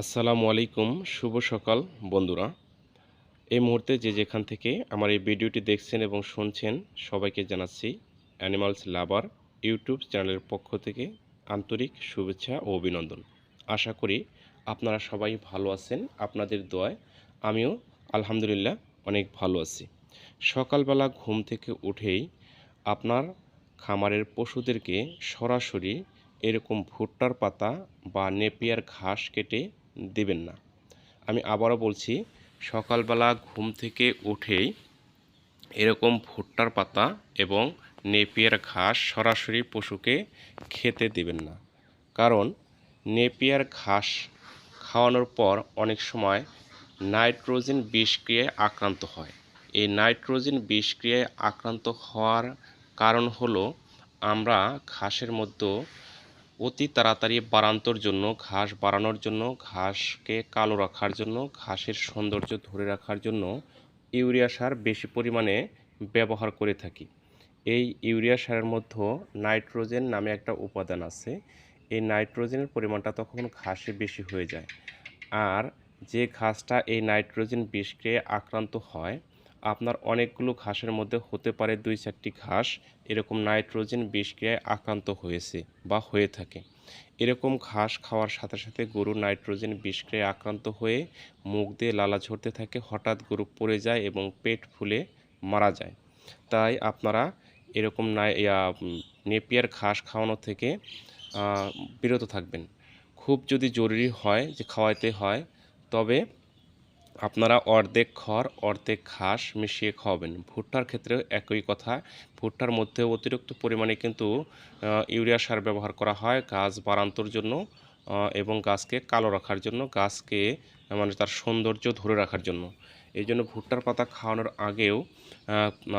আসসালামু আলাইকুম, শুভ সকাল বন্ধুরা। এই মুহূর্তে যে যেখান থেকে আমার এই ভিডিওটি দেখছেন এবং শুনছেন, সবাইকে জানাচ্ছি অ্যানিমালস লাভার ইউটিউব চ্যানেলের পক্ষ থেকে আন্তরিক শুভেচ্ছা ও অভিনন্দন। আশা করি আপনারা সবাই ভালো আছেন, আপনাদের দোয়ায় আমিও আলহামদুলিল্লাহ অনেক ভালো আছি। সকালবেলা ঘুম থেকে উঠেই আপনার খামারের পশুদেরকে সরাসরি এরকম ভুট্টার পাতা বা নেপিয়ার ঘাস কেটে দেবেন না। আমি আবারও বলছি, সকালবেলা ঘুম থেকে উঠেই এরকম ভুট্টার পাতা এবং নেপিয়ার ঘাস সরাসরি পশুকে খেতে দেবেন না। কারণ নেপিয়ার ঘাস খাওয়ানোর পর অনেক সময় নাইট্রোজেন বিষক্রিয়ায় আক্রান্ত হয়। এই নাইট্রোজেন বিষক্রিয়ায় আক্রান্ত হওয়ার কারণ হলো আমরা ঘাসের মধ্যে অতি তাড়াতাড়ি বাড়ান্তর জন্য, ঘাস বাড়ানোর জন্য, ঘাসকে কালো রাখার জন্য, ঘাসের সৌন্দর্য ধরে রাখার জন্য ইউরিয়া সার বেশি পরিমাণে ব্যবহার করে থাকি। এই ইউরিয়া সারের মধ্যে নাইট্রোজেন নামে একটা উপাদান আছে। এই নাইট্রোজেনের পরিমাণটা তখন ঘাসে বেশি হয়ে যায়। আর যে ঘাসটা এই নাইট্রোজেন বিষকে আক্রান্ত হয় আপনার অনেকগুলো ঘাসের মধ্যে হতে পারে দুই চারটি ঘাস, এরকম নাইট্রোজেন বিষক্রিয়ায় আক্রান্ত হয়েছে বা হয়ে থাকে। এরকম ঘাস খাওয়ার সাথে সাথে গরু নাইট্রোজেন বিষক্রিয়ায় আক্রান্ত হয়ে মুখ দিয়ে লালা ঝরতে থাকে, হঠাৎ গরু পড়ে যায় এবং পেট ফুলে মারা যায়। তাই আপনারা এরকম নাই নেপিয়ার ঘাস খাওয়ানো থেকে বিরত থাকবেন। খুব যদি জরুরি হয় যে খাওয়াইতে হয়, তবে আপনারা অর্ধেক খড়, অর্ধেক ঘাস মিশিয়ে খাওয়াবেন। ভুট্টার ক্ষেত্রেও একই কথা। ভুট্টার মধ্যে অতিরিক্ত পরিমাণে কিন্তু ইউরিয়া সার ব্যবহার করা হয় গাছ বাড়ান্তর জন্য এবং গাছকে কালো রাখার জন্য, গাছকে মানে তার সৌন্দর্য ধরে রাখার জন্য। এই জন্য ভুট্টার পাতা খাওয়ানোর আগেও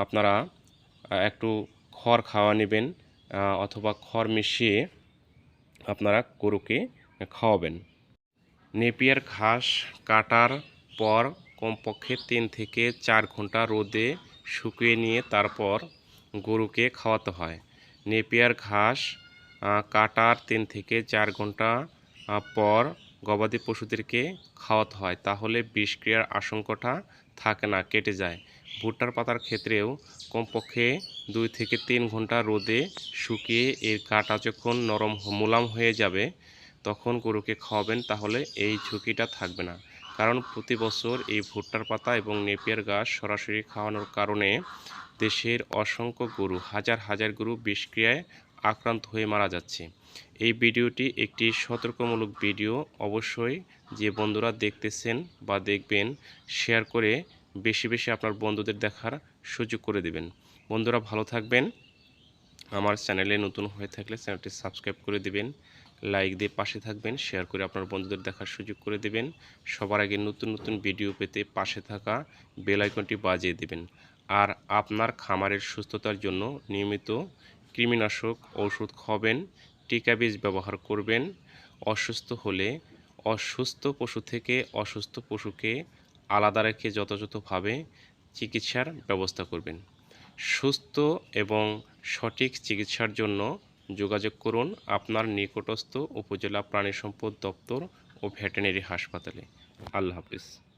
আপনারা একটু খড় খাওয়া নেবেন অথবা খড় মিশিয়ে আপনারা গরুকে খাওয়াবেন। নেপিয়ার ঘাস, কাটার পর কমপক্ষে তিন থেকে চার ঘণ্টা রোদে শুকিয়ে নিয়ে তারপর গরুকে খাওয়াতে হয়। নেপিয়ার ঘাস কাটার তিন থেকে চার ঘণ্টা পর গবাদি পশুদেরকে খাওয়াতে হয়। তাহলে বিষক্রিয়ার আশঙ্কাটা থাকে না, কেটে যায়। ভুট্টার পাতার ক্ষেত্রেও কমপক্ষে দুই থেকে তিন ঘণ্টা রোদে শুকিয়ে এর কাটা যখন নরম মোলাম হয়ে যাবে, তখন গরুকে খাওয়াবেন, তাহলে এই ঝুঁকিটা থাকবে না। কারণ প্রতি বছর এই ভুট্টার পাতা এবং নেপিয়ার গাছ সরাসরি খাওয়ানোর কারণে দেশের অসংখ্য গরু, হাজার হাজার গরু বিষক্রিয়ায় আক্রান্ত হয়ে মারা যাচ্ছে। এই ভিডিওটি একটি সতর্কমূলক ভিডিও। অবশ্যই যে বন্ধুরা দেখতেছেন বা দেখবেন, শেয়ার করে বেশি বেশি আপনার বন্ধুদের দেখার সুযোগ করে দেবেন। বন্ধুরা ভালো থাকবেন। আমার চ্যানেলে নতুন হয়ে থাকলে চ্যানেলটি সাবস্ক্রাইব করে দিবেন। লাইক দিয়ে পাশে থাকবেন শেয়ার করে আপনার বন্ধুদের দেখার সুযোগ করে দেবেন। সবার আগে নতুন নতুন ভিডিও পেতে পাশে থাকা বেল আইকনটি বাজিয়ে দেবেন। আর আপনার খামারের সুস্থতার জন্য নিয়মিত কৃমিনাশক ওষুধ খাওয়াবেন টিকা বীজ ব্যবহার করবেন। অসুস্থ হলে অসুস্থ পশু থেকে অসুস্থ পশুকে আলাদা রেখে যথাযথভাবে চিকিৎসার ব্যবস্থা করবেন। সুস্থ এবং সঠিক চিকিৎসার জন্য যোগাযোগ করুন আপনার নিকটস্থ উপজেলা প্রাণী সম্পদ দপ্তর ও ভেটেরিনারি হাসপাতালে। আল্লাহ হাফিজ।